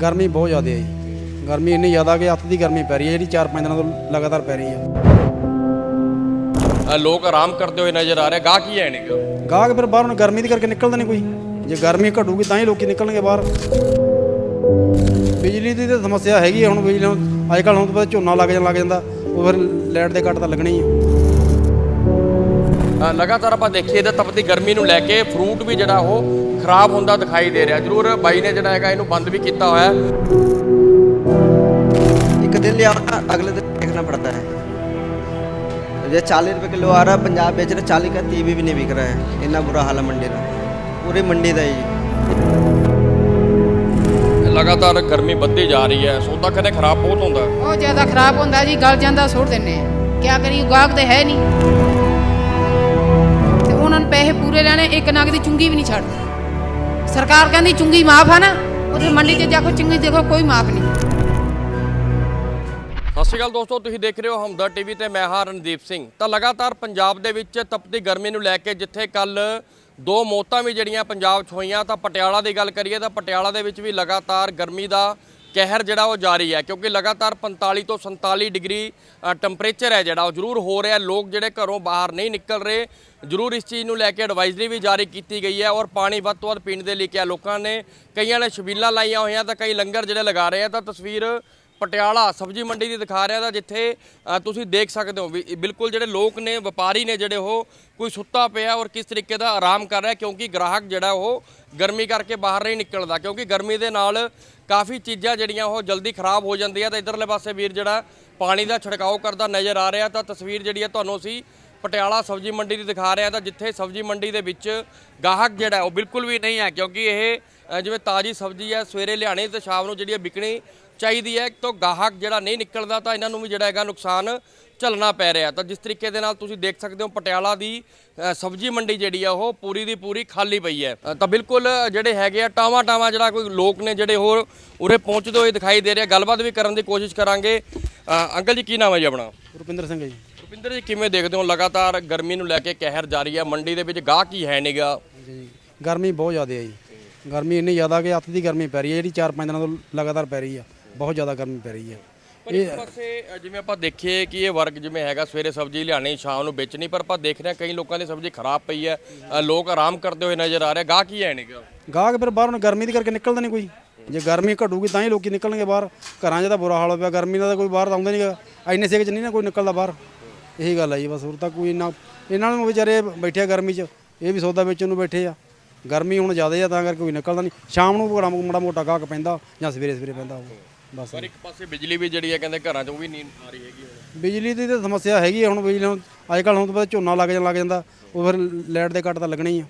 ਗਰਮੀ ਬਹੁਤ ਜ਼ਿਆਦਾ ਹੈ ਜੀ। ਗਰਮੀ ਇੰਨੀ ਜ਼ਿਆਦਾ ਕਿ ਅੱਤ ਦੀ ਗਰਮੀ ਪੈ ਰਹੀ ਹੈ ਜਿਹੜੀ 4-5 ਦਿਨਾਂ ਤੋਂ ਲਗਾਤਾਰ ਪੈ ਰਹੀ ਹੈ। ਲੋਕ ਆਰਾਮ ਕਰਦੇ ਹੋਏ ਨਜ਼ਰ ਆ ਰਹੇ ਗਾਹਕ ਹੀ ਹੈ ਨਹੀਂ ਗਾ ਗਾਹਕ ਫਿਰ ਬਾਹਰ ਹੁਣ ਗਰਮੀ ਦੀ ਕਰਕੇ ਨਿਕਲਦਾ ਨਹੀਂ ਕੋਈ। ਜੇ ਗਰਮੀ ਘਟੂਗੀ ਤਾਂ ਹੀ ਲੋਕੀ ਨਿਕਲਣਗੇ ਬਾਹਰ। ਬਿਜਲੀ ਦੀ ਤਾਂ ਸਮੱਸਿਆ ਹੈਗੀ ਹੈ ਹੁਣ ਬਿਜਲੀ ਅੱਜ ਕੱਲ੍ਹ ਹੁਣ ਤੋਂ ਬਾਅਦ ਝੋਨਾ ਲੱਗ ਜਾਣ ਲੱਗ ਜਾਂਦਾ ਉਹ ਫਿਰ ਲਾਈਟ ਦੇ ਕੱਟ ਤਾਂ ਲੱਗਣੇ ਹੀ ਲਗਾਤਾਰ ਆਪਾਂ ਦੇਖੀਏ ਤਾਂ ਤਪਦੀ ਗਰਮੀ ਨੂੰ ਲੈ ਕੇ ਫਰੂਟ ਵੀ ਜਿਹੜਾ ਉਹ ਖਰਾਬ ਹੁੰਦਾ ਦਿਖਾਈ ਦੇ ਰਿਹਾ। ਜ਼ਰੂਰ ਬਾਈ ਨੇ ਜਿਹੜਾ ਹੈਗਾ ਇਹਨੂੰ ਬੰਦ ਵੀ ਕੀਤਾ ਹੋਇਆ ਇੱਕ ਦਿਨ ਲਿਆ ਅਗਲੇ ਦਿਨ ਦੇਖਣਾ ਪੜਦਾ ਹੈ। ਜੇ 40 ਰੁਪਏ ਕਿਲੋ ਆ ਰਹਾ ਪੰਜਾਬ ਵੇਚ ਰਿਹਾ 40 ਦਾ 30 ਵੀ ਨਹੀਂ ਵਿਕ ਰਿਹਾ ਹੈ। ਇੰਨਾ ਬੁਰਾ ਹਾਲ ਮੰਡੀ ਦਾ। ਪੂਰੀ ਮੰਡੀ ਦਾ ਜੀ ਲਗਾਤਾਰ ਗਰਮੀ ਵੱਧਦੀ ਜਾ ਰਹੀ ਹੈ। ਸੌਦਾ ਕਦੇ ਖਰਾਬ ਬਹੁਤ ਹੁੰਦਾ ਬਹੁਤ ਜ਼ਿਆਦਾ ਖਰਾਬ ਹੁੰਦਾ ਜੀ। ਗਲ ਜਾਂਦਾ ਸੁੱਟ ਦਿੰਨੇ ਆ ਕੀ ਕਰੀ ਗਾਹਕ ਤੇ ਹੈ ਨਹੀਂ। ਪੈਸੇ ਪੂਰੇ ਲੈਣੇ, ਇੱਕ ਨਗ ਦੀ ਚੁੰਗੀ ਵੀ ਨਹੀਂ ਛੱਡਦੇ ਸਰਕਾਰ ਕਹਿੰਦੀ ਚੁੰਗੀ ਮਾਫ ਆ ਨਾ ਉਧਰ ਮੰਡੀ 'ਚ ਜਾ ਕੇ ਚੁੰਗੀ ਦੇਖੋ, ਕੋਈ ਮਾਫ ਨਹੀਂ। ਸਤਿ ਸ਼੍ਰੀ ਅਕਾਲ ਦੋਸਤੋ, ਤੁਸੀਂ ਦੇਖ ਰਹੇ ਹੋ ਹਮਦਰ ਟੀਵੀ ਤੇ ਮੈਂ ਹਾਂ ਰਣਦੀਪ ਸਿੰਘ। ਤਾਂ ਲਗਾਤਾਰ ਪੰਜਾਬ ਦੇ ਵਿੱਚ ਤਪਦੀ ਗਰਮੀ ਨੂੰ ਲੈ ਕੇ ਜਿੱਥੇ ਕੱਲ ਦੋ ਮੌਤਾਂ ਵੀ ਜਿਹੜੀਆਂ ਪੰਜਾਬ 'ਚ ਹੋਈਆਂ, ਤਾਂ ਪਟਿਆਲਾ ਦੀ ਗੱਲ ਕਰੀਏ, ਤਾਂ ਪਟਿਆਲਾ ਦੇ ਵਿੱਚ ਵੀ ਲਗਾਤਾਰ ਗਰਮੀ ਦਾ ਕਹਿਰ ਜਿਹੜਾ ਉਹ ਜਾਰੀ ਹੈ, ਕਿਉਂਕਿ ਲਗਾਤਾਰ 45 ਤੋਂ 47 ਡਿਗਰੀ ਟੈਂਪਰੇਚਰ ਹੈ ਜਿਹੜਾ, ਉਹ ਜ਼ਰੂਰ ਹੋ ਰਿਹਾ ਲੋਕ ਜਿਹੜੇ ਘਰੋਂ ਬਾਹਰ ਨਹੀਂ ਨਿਕਲ ਰਹੇ, ਜ਼ਰੂਰ ਇਸ ਚੀਜ਼ ਨੂੰ ਲੈ ਕੇ ਐਡਵਾਈਜ਼ਰੀ ਵੀ ਜਾਰੀ ਕੀਤੀ ਗਈ ਹੈ ਔਰ ਪਾਣੀ ਵੱਧ ਤੋਂ ਵੱਧ ਪੀਣ ਦੇ ਲਈ ਕਿਹਾ। ਲੋਕਾਂ ਨੇ ਕਈਆਂ ਨੇ ਛਬੀਲਾਂ ਲਾਈਆਂ ਹੋਈਆਂ ਤਾਂ ਕਈ ਲੰਗਰ ਜਿਹੜੇ ਲਗਾ ਰਹੇ ਆ। ਤਾਂ ਤਸਵੀਰ ਪਟਿਆਲਾ ਸਬਜ਼ੀ ਮੰਡੀ ਦੀ ਦਿਖਾ ਰਿਹਾ ਤਾਂ ਜਿੱਥੇ ਤੁਸੀਂ ਦੇਖ ਸਕਦੇ ਹੋ ਵੀ ਬਿਲਕੁਲ ਜਿਹੜੇ ਲੋਕ ਨੇ, ਵਪਾਰੀ ਨੇ ਜਿਹੜੇ ਉਹ ਕੋਈ ਸੁੱਤਾ ਪਿਆ ਔਰ ਕਿਸ ਤਰੀਕੇ ਦਾ ਆਰਾਮ ਕਰ ਰਿਹਾ ਕਿਉਂਕਿ ਗ੍ਰਾਹਕ ਜਿਹੜਾ ਉਹ ਗਰਮੀ ਕਰਕੇ ਬਾਹਰ ਨਹੀਂ ਨਿਕਲਦਾ ਕਿਉਂਕਿ ਗਰਮੀ ਦੇ ਨਾਲ ਕਾਫੀ ਚੀਜ਼ਾਂ ਜਿਹੜੀਆਂ ਉਹ ਜਲਦੀ ਖਰਾਬ ਹੋ ਜਾਂਦੀਆਂ ਤਾਂ ਇਧਰਲੇ ਪਾਸੇ ਵੀਰ ਜਿਹੜਾ ਪਾਣੀ ਦਾ ਛਿੜਕਾਓ ਕਰਦਾ ਨਜ਼ਰ ਆ ਰਿਹਾ ਤਾਂ ਤਸਵੀਰ ਜਿਹੜੀ ਹੈ ਤੁਹਾਨੂੰ ਅਸੀਂ ਪਟਿਆਲਾ ਸਬਜ਼ੀ ਮੰਡੀ ਦੀ ਦਿਖਾ ਰਿਹਾ ਤਾਂ ਜਿੱਥੇ ਸਬਜ਼ੀ ਮੰਡੀ ਦੇ ਵਿੱਚ ਗਾਹਕ ਜਿਹੜਾ ਉਹ ਬਿਲਕੁਲ ਵੀ ਨਹੀਂ ਹੈ ਕਿਉਂਕਿ ਇਹ ਜਿਵੇਂ ਤਾਜ਼ੀ ਸਬਜ਼ੀ ਹੈ, ਸਵੇਰੇ ਲਿਆਣੀ ਤੇ ਸ਼ਾਮ ਨੂੰ ਜਿਹੜੀ ਹੈ ਵਿਕਣੀ ਚਾਹੀਦੀ ਹੈ। ਤਾਂ ਗਾਹਕ ਜਿਹੜਾ ਨਹੀਂ ਨਿਕਲਦਾ ਤਾਂ ਇਹਨਾਂ ਨੂੰ ਵੀ ਜਿਹੜਾ ਹੈਗਾ ਨੁਕਸਾਨ ਝੱਲਣਾ ਪੈ ਰਿਹਾ। ਤਾਂ ਜਿਸ ਤਰੀਕੇ ਦੇ ਨਾਲ ਤੁਸੀਂ ਦੇਖ ਸਕਦੇ ਹੋ ਪਟਿਆਲਾ ਦੀ ਸਬਜ਼ੀ ਮੰਡੀ ਜਿਹੜੀ ਆ ਉਹ ਪੂਰੀ ਦੀ ਪੂਰੀ ਖਾਲੀ ਪਈ ਹੈ। ਤਾਂ ਬਿਲਕੁਲ ਜਿਹੜੇ ਹੈਗੇ ਆ ਟਾਵਾ ਟਾਵਾ ਜਿਹੜਾ ਕੋਈ ਲੋਕ ਨੇ ਜਿਹੜੇ ਹੋਰ ਉਰੇ ਪਹੁੰਚਦੇ ਹੋਏ ਦਿਖਾਈ ਦੇ ਰਿਹਾ ਗੱਲਬਾਤ ਵੀ ਕਰਨ ਦੀ ਕੋਸ਼ਿਸ਼ ਕਰਾਂਗੇ। ਅੰਕਲ ਜੀ ਕੀ ਨਾਮ ਹੈ ਜੀ ਆਪਣਾ? ਰੁਪਿੰਦਰ ਸਿੰਘ ਜੀ। ਰੁਪਿੰਦਰ ਜੀ ਕਿਵੇਂ ਦੇਖਦੇ ਹੋ? ਲਗਾਤਾਰ ਗਰਮੀ ਨੂੰ ਲੈ ਕੇ ਕਹਿਰ ਜਾਰੀ ਹੈ ਮੰਡੀ ਦੇ ਵਿੱਚ ਗਾਹਕ ਹੀ ਹੈ ਨਹੀਂਗਾ। ਜੀ। ਗਰਮੀ ਬਹੁਤ ਜ਼ਿਆਦਾ ਹੈ ਜੀ। ਗਰਮੀ ਇੰਨੀ ਜ਼ਿਆਦਾ ਕਿ ਅੱਤ ਦੀ ਗਰਮੀ ਪੈ ਰਹੀ ਹੈ। ਜਿਹੜੀ 4-5 ਦਿਨਾਂ ਤੋਂ ਲਗਾਤਾਰ ਪੈ ਰਹੀ ਹੈ ਬਹੁਤ ਜ਼ਿਆਦਾ ਗਰਮੀ ਪੈ ਰਹੀ ਹੈ। ਪਰ ਇੱਕ ਪਾਸੇ ਜਿਵੇਂ ਆਪਾਂ ਦੇਖੀਏ ਕਿ ਇਹ ਵਰਗ ਜਿਵੇਂ ਹੈਗਾ ਸਵੇਰੇ ਸਬਜ਼ੀ ਲਿਆਣੀ ਸ਼ਾਮ ਨੂੰ ਵੇਚਣੀ ਪਰ ਆਪਾਂ ਦੇਖ ਰਹੇ ਹਾਂ ਕਈ ਲੋਕਾਂ ਦੀ ਸਬਜ਼ੀ ਖਰਾਬ ਪਈ ਹੈ। ਲੋਕ ਆਰਾਮ ਕਰਦੇ ਹੋਏ ਨਜ਼ਰ ਆ ਰਹੇ। ਗਾਹਕ ਹੀ ਹੈ ਨਹੀਂਗਾ ਗਾਹਕ ਫਿਰ ਬਾਹਰ ਗਰਮੀ ਦੀ ਕਰਕੇ ਨਿਕਲਦਾ ਨਹੀਂ ਕੋਈ। ਜੇ ਗਰਮੀ ਘਟੂਗੀ ਤਾਂ ਹੀ ਲੋਕੀ ਨਿਕਲਣਗੇ ਬਾਹਰ। ਘਰਾਂ 'ਚ ਤਾਂ ਬੁਰਾ ਹਾਲ ਹੋ ਪਿਆ। ਗਰਮੀ ਦਾ ਤਾਂ ਕੋਈ ਬਾਹਰ ਆਉਂਦਾ ਨਹੀਂਗਾ। ਐਨੇ ਸੇਕ 'ਚ ਨਹੀਂ ਨਾ ਕੋਈ ਨਿਕਲਦਾ ਬਾਹਰ। ਇਹੀ ਗੱਲ ਹੈ ਜੀ ਬਸ। ਹੋਰ ਤਾਂ ਕੋਈ ਇੰਨਾ ਇਹਨਾਂ ਨੂੰ ਵਿਚਾਰੇ ਬੈਠੇ ਆ ਗਰਮੀ 'ਚ। ਇਹ ਵੀ ਸੌਦਾ ਵੇਚਣ ਨੂੰ ਬੈਠੇ ਆ। ਗਰਮੀ ਹੁਣ ਜ਼ਿਆਦਾ ਆ ਤਾਂ ਕਰਕੇ ਕੋਈ ਨਿਕਲਦਾ ਨਹੀਂ। ਸ਼ਾਮ ਨੂੰ ਮਾੜਾ ਮੋਟਾ ਗਾਹਕ ਪੈਂਦਾ ਜਾਂ ਸਵੇਰੇ ਸਵੇਰੇ ਪੈਂਦਾ ਉਹ। ਬਸ। ਪਰ ਇੱਕ ਪਾਸੇ ਬਿਜਲੀ ਵੀ ਜਿਹੜੀ ਹੈ ਕਹਿੰਦੇ ਘਰਾਂ 'ਚ ਉਹ ਵੀ ਨਹੀਂ ਆ ਰਹੀ ਹੈਗੀ ਹੁਣ। ਬਿਜਲੀ ਦੀ ਤਾਂ ਸਮੱਸਿਆ ਹੈਗੀ ਹੈ ਹੁਣ ਬਿਜਲੀ ਹੁਣ ਅੱਜ ਕੱਲ੍ਹ ਹੁਣ ਤੋਂ ਬਾਅਦ ਝੋਨਾ ਲੱਗ ਜਾਣ ਲੱਗ ਜਾਂਦਾ ਉਹ ਫਿਰ ਲਾਈਟ ਦੇ ਕੱਟ ਤਾਂ ਲੱਗਣੇ ਹੀ ਆ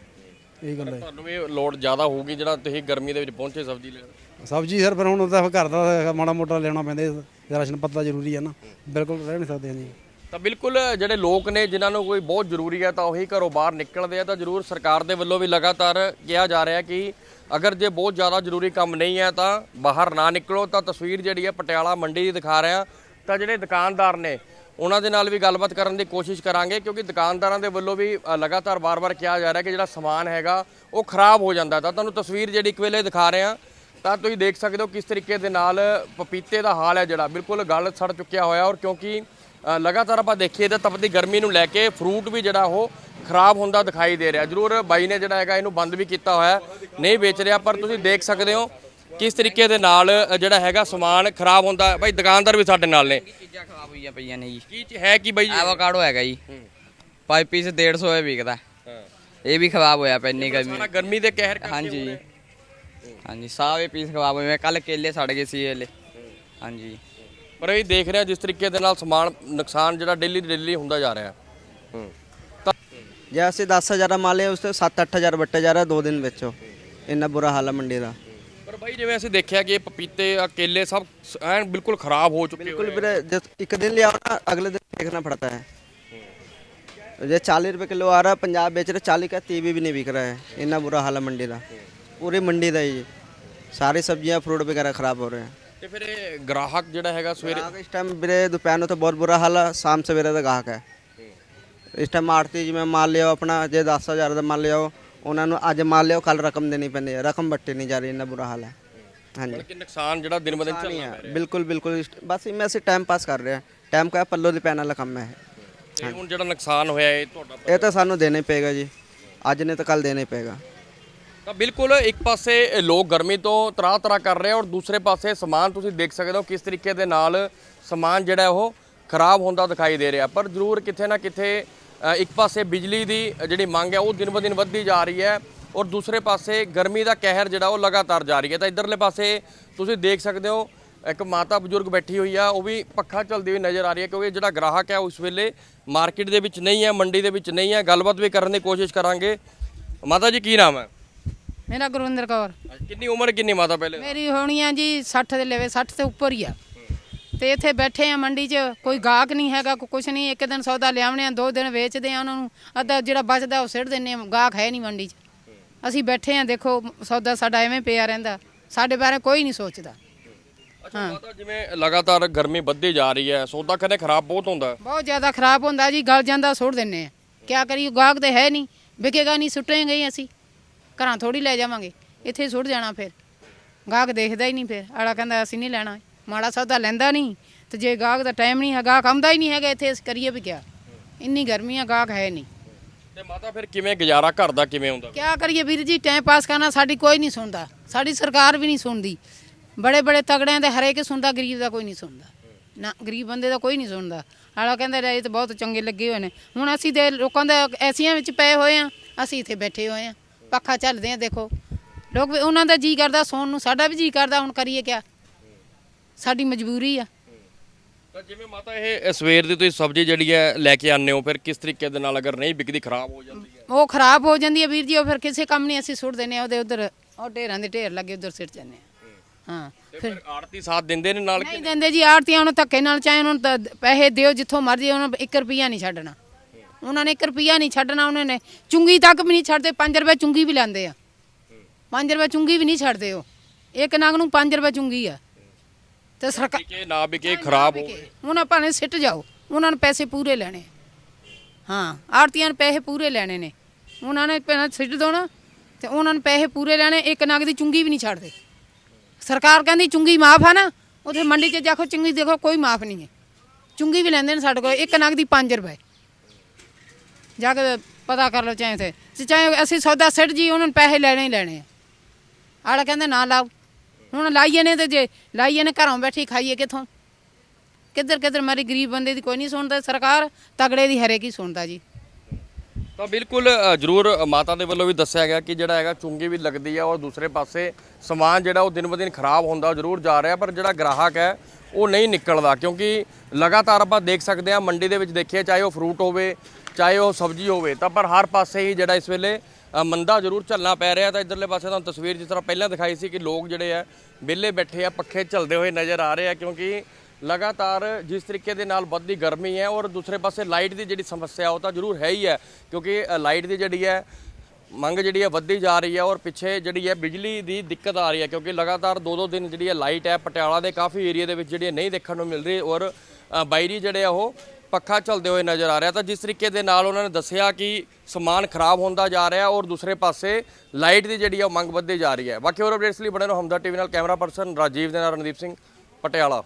ਇਹੀ ਗੱਲ ਹੈ। ਤੁਹਾਨੂੰ ਵੀ ਲੋਡ ਜ਼ਿਆਦਾ ਹੋਊਗੀ ਜਿਹੜਾ ਤੁਸੀਂ ਗਰਮੀ ਦੇ ਵਿੱਚ ਪਹੁੰਚੇ ਸਬਜ਼ੀ ਲੈਣ। ਸਬਜ਼ੀ ਸਰ ਫਿਰ ਹੁਣ ਉਹ ਤਾਂ ਘਰ ਦਾ ਮਾੜਾ ਮੋਟਾ ਲੈਣਾ ਪੈਂਦਾ ਇਹ ਰਾਸ਼ਨ ਪੱਤਾ ਜ਼ਰੂਰੀ ਹੈ ਨਾ ਬਿਲਕੁਲ ਰਹਿ ਨਹੀਂ ਸਕਦੇ ਹਾਂ ਜੀ ਤਾਂ ਬਿਲਕੁਲ ਜਿਹੜੇ ਲੋਕ ਨੇ ਜਿਨ੍ਹਾਂ ਨੂੰ ਕੋਈ ਬਹੁਤ ਜ਼ਰੂਰੀ ਹੈ ਤਾਂ ਉਹੀ ਘਰੋਂ ਬਾਹਰ ਨਿਕਲਦੇ ਆ ਤਾਂ ਜ਼ਰੂਰ ਸਰਕਾਰ ਦੇ ਵੱਲੋਂ ਵੀ ਲਗਾਤਾਰ ਕਿਹਾ ਜਾ ਰਿਹਾ ਕਿ ਅਗਰ ਜੇ ਬਹੁਤ ਜ਼ਿਆਦਾ ਜ਼ਰੂਰੀ ਕੰਮ ਨਹੀਂ ਹੈ ਤਾਂ ਬਾਹਰ ਨਾ ਨਿਕਲੋ, ਤਾਂ ਤਸਵੀਰ ਜਿਹੜੀ ਹੈ ਪਟਿਆਲਾ ਮੰਡੀ ਦੀ ਦਿਖਾ ਰਿਹਾ। ਤਾਂ ਜਿਹੜੇ ਦੁਕਾਨਦਾਰ ਨੇ, ਉਹਨਾਂ ਦੇ ਨਾਲ ਵੀ ਗੱਲਬਾਤ ਕਰਨ ਦੀ ਕੋਸ਼ਿਸ਼ ਕਰਾਂਗੇ, ਕਿਉਂਕਿ ਦੁਕਾਨਦਾਰਾਂ ਦੇ ਵੱਲੋਂ ਵੀ ਲਗਾਤਾਰ ਵਾਰ-ਵਾਰ ਕਿਹਾ ਜਾ ਰਿਹਾ ਕਿ ਜਿਹੜਾ ਸਮਾਨ ਹੈਗਾ, ਉਹ ਖਰਾਬ ਹੋ ਜਾਂਦਾ। ਤਾਂ ਤੁਹਾਨੂੰ ਤਸਵੀਰ ਜਿਹੜੀ ਇੱਕ ਵੇਲੇ ਦਿਖਾ ਰਹੇ ਹਾਂ ਤਾਂ ਤੁਸੀਂ ਦੇਖ ਸਕਦੇ ਹੋ ਕਿਸ ਤਰੀਕੇ ਦੇ ਨਾਲ ਪਪੀਤੇ ਦਾ ਹਾਲ ਹੈ ਜਿਹੜਾ। ਬਿਲਕੁਲ ਗਲ ਸੜ ਚੁੱਕਿਆ ਹੋਇਆ ਔਰ ਕਿਉਂਕਿ ਲਗਾਤਾਰ ਆਪਾਂ ਦੇਖੀਏ ਤਾਂ ਤਪਦੀ ਗਰਮੀ ਨੂੰ ਲੈ ਕੇ ਫਰੂਟ ਵੀ ਜਿਹੜਾ ਉਹ ਖਰਾਬ ਹੁੰਦਾ ਦਿਖਾਈ ਦੇ ਰਿਹਾ। ਜ਼ਰੂਰ ਬਾਈ ਨੇ ਜਿਹੜਾ ਹੈਗਾ ਇਹਨੂੰ ਬੰਦ ਵੀ ਕੀਤਾ ਹੋਇਆ ਹੈ, ਨਹੀਂ ਵੇਚ ਰਿਹਾ ਪਰ ਤੁਸੀਂ ਦੇਖ ਸਕਦੇ ਹੋ ਕਿਸ ਤਰੀਕੇ ਦੇ ਨਾਲ ਜਿਹੜਾ ਹੈਗਾ ਸਮਾਨ ਖਰਾਬ ਹੁੰਦਾ ਹੈ। ਬਾਈ ਦੁਕਾਨਦਾਰ ਵੀ ਸਾਡੇ ਨਾਲ ਨੇ। ਚੀਜ਼ਾਂ ਖਰਾਬ ਹੋਈਆਂ ਪਈਆਂ ਨੇ ਜੀ? ਕੀ ਹੈ ਕੀ ਬਾਈ? ਐਵੋਕਾਡੋ ਹੈਗਾ ਜੀ। ਪਾਈ ਪੀਸ 150 ਹੋਏ ਵਿਕਦਾ। ਇਹ ਵੀ ਖਰਾਬ ਹੋਇਆ ਪਿਆ ਇੰਨੀ ਗਰਮੀ ਗਰਮੀ ਦੇ ਕਹਿਰ ਕਰਕੇ ਹਾਂਜੀ ਹਾਂਜੀ ਸਾਰੇ ਪੀਸ ਖਰਾਬ ਹੋਏ। ਕੱਲ ਕੇਲੇ ਸੜ ਗਏ ਸੀ ਇਹਲੇ ਹਾਂਜੀ। ਪਰ ਇਹ ਦੇਖ ਰਿਹਾ ਜਿਸ ਤਰੀਕੇ ਦੇ ਨਾਲ ਸਮਾਨ ਨੁਕਸਾਨ ਜਿਹੜਾ ਡੇਲੀ ਡੇਲੀ ਹੁੰਦਾ ਜਾ ਰਿਹਾ। ਹੂੰ। जैसे दस हज़ार माल है उससे सत्त अट्ठ हज़ार बट्टे जा रहा है दो दिन बेचो इतना बुरा हाल है मंडी का ਪਰ ਬਾਈ ਜਿਵੇਂ ਅਸੀਂ ਦੇਖਿਆ ਕਿ ਇਹ ਪਪੀਤੇ ਆ ਕੇਲੇ ਸਭ ਸ- ਐਨ ਬਿਲਕੁਲ ਖਰਾਬ ਹੋ ਚੁੱਕੇ बिल्कुल ਹੋਏ फिर जब एक दिन ले आओ ना अगले दिन देखना पड़ता है ये चालीस रुपये किलो आ रहा है पंजाब बेच रहे चालीस का तीवी भी नहीं बिक रहा है इतना बुरा हाल है मंडी का पूरी मंडी का ही सारी सब्जियां फ्रूट वगैरह खराब हो रहे हैं ਤੇ ਫਿਰ ਇਹ ਗ੍ਰਾਹਕ ਜਿਹੜਾ ਹੈਗਾ ਸਵੇਰੇ ग्राहक इस टाइम मेरे दोपहर में तो बहुत बुरा हाल है शाम सवेरे का गाहक है ਇਸ ਟਾਈਮ ਆੜਤੀ ਜਿਵੇਂ ਮੰਨ ਲਿਓ ਆਪਣਾ ਜੇ 10000 ਦਾ ਮੰਨ ਲਿਓ ਉਹਨਾਂ ਨੂੰ ਅੱਜ ਮੰਨ ਲਿਓ ਕੱਲ ਰਕਮ ਦੇਣੀ ਪੈਂਦੀ ਹੈ ਰਕਮ ਵੱਟੀ ਨਹੀਂ ਜਾ ਰਹੀ ਇੰਨਾ ਬੁਰਾ ਹਾਲ ਹੈ। ਹਾਂਜੀ। ਬਲਕਿ ਨੁਕਸਾਨ ਜਿਹੜਾ ਦਿਨ ਬਦਨ ਚੱਲ ਹੈ ਬਿਲਕੁਲ ਬਿਲਕੁਲ ਬਸ ਇਵੇਂ ਅਸੀਂ ਟਾਈਮ ਪਾਸ ਕਰ ਰਹੇ ਹਾਂ ਟਾਈਮ ਕਾ ਪੱਲੋ ਦੇ ਪੈਣ ਵਾਲਾ ਕੰਮ ਹੈ ਹੁਣ ਜਿਹੜਾ ਨੁਕਸਾਨ ਹੋਇਆ ਇਹ ਤੁਹਾਡਾ ਇਹ ਤਾਂ ਸਾਨੂੰ ਦੇਣਾ ਹੀ ਪਏਗਾ ਜੀ ਅੱਜ ਨੇ ਤਾਂ ਕੱਲ ਦੇਣਾ ਹੀ ਪਏਗਾ। ਤਾਂ ਬਿਲਕੁਲ ਇੱਕ ਪਾਸੇ ਲੋਕ ਗਰਮੀ ਤੋਂ ਤਰਾ ਤਰਾ ਕਰ ਰਹੇ ਆ ਔਰ ਦੂਸਰੇ ਪਾਸੇ ਸਮਾਨ ਤੁਸੀਂ ਦੇਖ ਸਕਦੇ ਹੋ ਕਿਸ ਤਰੀਕੇ ਦੇ ਨਾਲ ਸਮਾਨ ਜਿਹੜਾ ਉਹ ਖਰਾਬ ਹੁੰਦਾ ਦਿਖਾਈ ਦੇ ਰਿਹਾ। ਪਰ ਜ਼ਰੂਰ ਕਿਤੇ ਨਾ ਕਿਤੇ ਇੱਕ ਪਾਸੇ ਬਿਜਲੀ ਦੀ ਜਿਹੜੀ ਮੰਗ ਹੈ ਉਹ ਦਿਨ ਬ ਦਿਨ ਵੱਧਦੀ ਜਾ ਰਹੀ ਹੈ ਔਰ ਦੂਸਰੇ ਪਾਸੇ ਗਰਮੀ ਦਾ ਕਹਿਰ ਜਿਹੜਾ ਉਹ ਲਗਾਤਾਰ ਜਾਰੀ ਹੈ। ਤਾਂ ਇਧਰਲੇ ਪਾਸੇ ਤੁਸੀਂ ਦੇਖ ਸਕਦੇ ਹੋ ਇੱਕ ਮਾਤਾ ਬਜ਼ੁਰਗ ਬੈਠੀ ਹੋਈ ਆ ਉਹ ਵੀ ਪੱਖਾ ਚੱਲਦੀ ਹੋਈ ਨਜ਼ਰ ਆ ਰਹੀ ਹੈ ਕਿਉਂਕਿ ਜਿਹੜਾ ਗ੍ਰਾਹਕ ਹੈ ਉਸ ਵੇਲੇ ਮਾਰਕੀਟ ਦੇ ਵਿੱਚ ਨਹੀਂ ਹੈ ਮੰਡੀ ਦੇ ਵਿੱਚ ਨਹੀਂ ਹੈ। ਗੱਲਬਾਤ ਵੀ ਕਰਨ ਦੀ ਕੋਸ਼ਿਸ਼ ਕਰਾਂਗੇ। ਮਾਤਾ ਜੀ ਕੀ ਨਾਮ ਹੈ? ਮੇਰਾ ਗੁਰਵਿੰਦਰ ਕੌਰ। ਕਿੰਨੀ ਉਮਰ ਕਿੰਨੀ ਮਾਤਾ ਪਹਿਲੇ? ਮੇਰੀ ਹੋਣੀ ਆ ਜੀ 60 ਦੇ ਲੈਵੇ 60 ਤੇ ਉੱਪਰ ਹੀ ਆ। ਤੇ ਇੱਥੇ ਬੈਠੇ ਆ ਮੰਡੀ 'ਚ ਕੋਈ ਗਾਹਕ ਨਹੀਂ ਹੈਗਾ ਕੋਈ ਕੁਛ ਨਹੀਂ ਇੱਕ ਦਿਨ ਸੌਦਾ ਲਿਆਵਣੇ ਆ ਦੋ ਦਿਨ ਵੇਚਦੇ ਆ ਉਹਨਾਂ ਨੂੰ ਅੱਧਾ ਜਿਹੜਾ ਬਚਦਾ ਉਹ ਸਿੱਟ ਦਿੰਨੇ ਆ ਗਾਹਕ ਹੈ ਨਹੀਂ ਮੰਡੀ 'ਚ। ਅਸੀਂ ਬੈਠੇ ਆ ਦੇਖੋ ਸੌਦਾ ਸਾਡਾ ਐਵੇਂ ਪਿਆ ਰਹਿੰਦਾ ਸਾਡੇ ਬਾਰੇ ਕੋਈ ਨਹੀਂ ਸੋਚਦਾ। ਅੱਛਾ ਮਾਤਾ ਜਿਵੇਂ ਲਗਾਤਾਰ ਗਰਮੀ ਵੱਧਦੀ ਜਾ ਰਹੀ ਹੈ ਸੌਦਾ ਕਨੇ ਖਰਾਬ ਬਹੁਤ ਹੁੰਦਾ? ਹੈ। ਬਹੁਤ ਜ਼ਿਆਦਾ ਖਰਾਬ ਹੁੰਦਾ ਜੀ ਗਲ ਜਾਂਦਾ ਸੁੱਟ ਦਿੰਨੇ ਆ। ਕਿਆ ਕਰੀਏ ਗਾਹਕ ਤੇ ਹੈ ਨਹੀਂ ਵਿਕੇਗਾ ਨਹੀਂ ਸੁੱਟੇਂਗੇ ਹੀ ਅਸੀਂ। ਘਰਾਂ ਥੋੜੀ ਲੈ ਜਾਵਾਂਗੇ ਇੱਥੇ ਸੁੱਟ ਜਾਣਾ ਫਿਰ। ਗਾਹਕ ਦੇਖਦਾ ਹੀ ਨਹੀਂ ਫਿਰ ਆਲਾ ਕਹਿੰਦਾ ਅਸੀਂ ਨਹੀਂ ਲੈਣਾ। ਮਾੜਾ ਸੌਦਾ ਲੈਂਦਾ ਨਹੀਂ ਤੇ ਜੇ ਗਾਹਕ ਦਾ ਟਾਈਮ ਨਹੀਂ ਹੈ ਗਾਹਕ ਆਉਂਦਾ ਹੀ ਨਹੀਂ ਹੈਗਾ ਇੱਥੇ ਅਸੀਂ ਕਰੀਏ ਵੀ ਕਿਆ? ਇੰਨੀ ਗਰਮੀ ਆ ਗਾਹਕ ਹੈ ਨਹੀਂ। ਤੇ ਮਾਤਾ ਫਿਰ ਕਿਵੇਂ ਗੁਜ਼ਾਰਾ ਘਰ ਦਾ ਕਿਵੇਂ ਹੁੰਦਾ? ਕਿਆ ਕਰੀਏ ਵੀਰ ਜੀ ਟਾਈਮ ਪਾਸ ਕਰਨਾ ਸਾਡੀ ਕੋਈ ਨਹੀਂ ਸੁਣਦਾ। ਸਾਡੀ ਸਰਕਾਰ ਵੀ ਨਹੀਂ ਸੁਣਦੀ। ਬੜੇ ਬੜੇ ਤਗੜਿਆਂ ਦੇ ਹਰੇਕ ਸੁਣਦਾ ਗਰੀਬ ਦਾ ਕੋਈ ਨਹੀਂ ਸੁਣਦਾ। ਨਾ ਗਰੀਬ ਬੰਦੇ ਦਾ ਕੋਈ ਨਹੀਂ ਸੁਣਦਾ। ਆਲਾ ਕਹਿੰਦਾ ਇਹ ਤਾਂ ਬਹੁਤ ਚੰਗੇ ਲੱਗੇ ਹੋਏ ਨੇ। ਹੁਣ ਅਸੀਂ ਦੇ ਲੋਕਾਂ ਦੇ ਐਸੀਆਂ ਵਿੱਚ ਪਏ ਹੋਏ ਆ ਅਸੀਂ ਇੱਥੇ ਬੈਠੇ ਹੋਏ ਆ ਪੱਖਾ ਚੱਲਦੇ ਆ ਦੇਖੋ। ਲੋਕ ਵੀ ਉਹਨਾਂ ਦਾ ਜੀ ਕਰਦਾ ਸੌਣ ਨੂੰ ਸਾਡਾ ਵੀ ਜੀ ਕਰਦਾ ਹੁਣ ਕਰੀਏ ਕਿਆ? ਸਾਡੀ ਮਜਬੂਰੀ ਆ। ਤਾਂ ਜਿਵੇਂ ਮਾਤਾ ਇਹ ਸਵੇਰ ਦੀ ਤੁਸੀਂ ਸਬਜ਼ੀ ਜਿਹੜੀ ਹੈ ਲੈ ਕੇ ਆਉਂਦੇ ਹੋ ਫਿਰ ਕਿਸ ਤਰੀਕੇ ਦੇ ਨਾਲ ਅਗਰ ਨਹੀਂ ਵਿਕਦੀ ਖਰਾਬ ਹੋ ਜਾਂਦੀ ਹੈ? ਉਹ ਖਰਾਬ ਹੋ ਜਾਂਦੀ ਹੈ ਵੀਰ ਜੀ ਉਹ ਫਿਰ ਕਿਸੇ ਕੰਮ ਨਹੀਂ ਅਸੀਂ ਸੁੱਟ ਦਿੰਦੇ ਆ ਉਹਦੇ ਉਧਰ ਉਹ ਢੇਰਾਂ ਦੇ ਢੇਰ ਲੱਗੇ ਉਧਰ ਸਿੱਟ ਜਾਂਦੇ ਆ ਹਾਂ। ਤੇ ਫਿਰ ਆੜਤੀ ਸਾਥ ਦਿੰਦੇ ਨੇ ਨਾਲ ਨਹੀਂ ਦਿੰਦੇ ਜੀ ਆੜਤੀਆਂ ਨੂੰ ਧੱਕੇ ਨਾਲ ਚਾਹੇ ਉਹਨਾਂ ਨੂੰ ਪੈਸੇ ਦਿਓ ਜਿੱਥੋਂ ਮਰਜ਼ੀ ਉਹਨਾਂ ਨੂੰ 1 ਰੁਪਿਆ ਨਹੀਂ ਛੱਡਣਾ। ਉਹਨਾਂ ਨੇ 1 ਰੁਪਿਆ ਨਹੀਂ ਛੱਡਣਾ ਉਹਨਾਂ ਨੇ ਚੁੰਗੀ ਤੱਕ ਵੀ ਨਹੀਂ ਛੱਡਦੇ 5 ਰੁਪਏ ਚੁੰਗੀ ਵੀ ਲੈਂਦੇ ਆ। 5 ਰੁਪਏ ਚੁੰਗੀ ਵੀ ਨਹੀਂ ਛੱਡਦੇ ਉਹ। ਇੱਕ ਨਗ ਨੂੰ 5 ਰੁਪਏ ਚੁੰਗੀ ਆ। ਤੇ ਸਰਕਾਰ ਵਿਕੇ ਨਾ ਵਿਕੇ ਖਰਾਬ ਹੋ ਉਹਨਾਂ ਭਾਵੇਂ ਸਿੱਟ ਜਾਓ। ਉਹਨਾਂ ਨੂੰ ਪੈਸੇ ਪੂਰੇ ਲੈਣੇ। ਹਾਂ ਆੜਤੀਆਂ ਨੇ ਪੈਸੇ ਪੂਰੇ ਲੈਣੇ ਨੇ। ਉਹਨਾਂ ਨੇ ਪਹਿਲਾਂ ਸਿੱਟ ਦੋ ਨਾ ਤੇ ਉਹਨਾਂ ਨੂੰ ਪੈਸੇ ਪੂਰੇ ਲੈਣੇ ਇੱਕ ਨਗ ਦੀ ਚੁੰਗੀ ਵੀ ਨਹੀਂ ਛੱਡਦੇ। ਸਰਕਾਰ ਕਹਿੰਦੀ ਚੁੰਗੀ ਮਾਫ ਆ ਨਾ ਉਥੇ ਮੰਡੀ 'ਚ ਜਾਖੋ ਚੁੰਗੀ ਦੇਖੋ ਕੋਈ ਮਾਫ ਨਹੀਂ ਹੈ। ਚੁੰਗੀ ਵੀ ਲੈਂਦੇ ਨੇ ਸਾਡੇ ਕੋਲ ਇੱਕ ਨਗ ਦੀ 5 ਰੁਪਏ। ਜਾ ਕੇ ਪਤਾ ਕਰ ਲਓ ਚਾਹੇ ਤੇ। ਚਾਹੇ ਅਸੀਂ ਸੌਦਾ ਸਿੱਟ ਜੀ ਉਹਨਾਂ ਨੂੰ ਪੈਸੇ ਲੈਣੇ ਹੀ ਲੈਣੇ ਆ। ਆਲਾ ਕਹਿੰਦਾ ਨਾ ਲਾਓ। ਹੁਣ ਲਾਈਏ ਨੇ ਤੇ ਜੇ ਲਾਈਏ ਨੇ ਘਰੋਂ ਬੈਠੀ ਖਾਈਏ ਕਿੱਥੋਂ? ਕਿੱਧਰ ਕਿੱਧਰ ਮਾਰੀ ਗਰੀਬ ਬੰਦੇ ਦੀ ਕੋਈ ਨਹੀਂ ਸੁਣਦਾ, ਸਰਕਾਰ ਤਗੜੇ ਦੀ ਹਰੇਕ ਹੀ ਸੁਣਦਾ ਜੀ। ਤਾਂ ਬਿਲਕੁਲ ਜ਼ਰੂਰ ਮਾਤਾ ਦੇ ਵੱਲੋਂ ਵੀ ਦੱਸਿਆ ਗਿਆ ਕਿ ਜਿਹੜਾ ਹੈਗਾ ਚੁੰਗੀ ਵੀ ਲੱਗਦੀ ਹੈ ਔਰ ਦੂਸਰੇ ਪਾਸੇ ਸਮਾਨ ਜਿਹੜਾ ਉਹ ਦਿਨ ਬ ਦਿਨ ਖਰਾਬ ਹੁੰਦਾ ਜ਼ਰੂਰ ਜਾ ਰਿਹਾ, ਪਰ ਜਿਹੜਾ ਗ੍ਰਾਹਕ ਹੈ, ਉਹ ਨਹੀਂ ਨਿਕਲਦਾ ਕਿਉਂਕਿ ਲਗਾਤਾਰ ਆਪਾਂ ਦੇਖ ਸਕਦੇ ਹਾਂ ਮੰਡੀ ਦੇ ਵਿੱਚ ਦੇਖੀਏ, ਚਾਹੇ ਉਹ ਫਰੂਟ ਹੋਵੇ, ਚਾਹੇ ਉਹ ਸਬਜ਼ੀ ਹੋਵੇ, ਤਾਂ ਪਰ ਹਰ ਪਾਸੇ ਹੀ ਜਿਹੜਾ ਇਸ ਵੇਲੇ ਮੰਦਾ ਜ਼ਰੂਰ ਝੱਲਣਾ ਪੈ ਰਿਹਾ ਤਾਂ ਇਧਰਲੇ ਪਾਸੇ ਤੁਹਾਨੂੰ ਤਸਵੀਰ ਜਿਸ ਤਰ੍ਹਾਂ ਪਹਿਲਾਂ ਦਿਖਾਈ ਸੀ ਕਿ ਲੋਕ ਜਿਹੜੇ ਆ ਵਿਹਲੇ ਬੈਠੇ ਆ ਪੱਖੇ ਝੱਲਦੇ ਹੋਏ ਨਜ਼ਰ ਆ ਰਹੇ ਆ ਕਿਉਂਕਿ ਲਗਾਤਾਰ ਜਿਸ ਤਰੀਕੇ ਦੇ ਨਾਲ ਵੱਧਦੀ ਗਰਮੀ ਹੈ ਔਰ ਦੂਸਰੇ ਪਾਸੇ ਲਾਈਟ ਦੀ ਜਿਹੜੀ ਸਮੱਸਿਆ ਉਹ ਤਾਂ ਜ਼ਰੂਰ ਹੈ ਹੀ ਹੈ ਕਿਉਂਕਿ ਲਾਈਟ ਦੀ ਜਿਹੜੀ ਹੈ ਮੰਗ ਜਿਹੜੀ ਹੈ ਵੱਧਦੀ ਜਾ ਰਹੀ ਹੈ ਔਰ ਪਿੱਛੇ ਜਿਹੜੀ ਹੈ ਬਿਜਲੀ ਦੀ ਦਿੱਕਤ ਆ ਰਹੀ ਹੈ ਕਿਉਂਕਿ ਲਗਾਤਾਰ ਦੋ ਦੋ ਦਿਨ ਜਿਹੜੀ ਹੈ ਲਾਈਟ ਹੈ ਪਟਿਆਲਾ ਦੇ ਕਾਫੀ ਏਰੀਆ ਦੇ ਵਿੱਚ ਜਿਹੜੀ ਹੈ ਨਹੀਂ ਦੇਖਣ ਨੂੰ ਮਿਲ ਰਹੀ ਔਰ ਅ, ਬਾਇਰੀ ਜਿਹੜੇ ਆ ਉਹ ਪੱਖਾ ਚੱਲਦੇ ਹੋਏ ਨਜ਼ਰ ਆ ਰਿਹਾ ਤਾਂ ਜਿਸ ਤਰੀਕੇ ਦੇ ਨਾਲ ਉਹਨਾਂ ਨੇ ਦੱਸਿਆ ਕਿ ਸਮਾਨ ਖਰਾਬ ਹੁੰਦਾ ਜਾ ਰਿਹਾ ਔਰ ਦੂਸਰੇ ਪਾਸੇ ਲਾਈਟ ਦੀ ਜਿਹੜੀ ਆ ਉਹ ਮੰਗ ਵੱਧਦੀ ਜਾ ਰਹੀ ਹੈ। ਬਾਕੀ ਹੋਰ ਅਪਡੇਟਸ ਲਈ ਬਣੇ ਰਹੋ ਹਮਦਰ ਟੀਵੀ ਨਾਲ। ਕੈਮਰਾ ਪਰਸਨ ਰਾਜੀਵ ਦੇ ਨਾਲ ਰਣਦੀਪ ਸਿੰਘ, ਪਟਿਆਲਾ।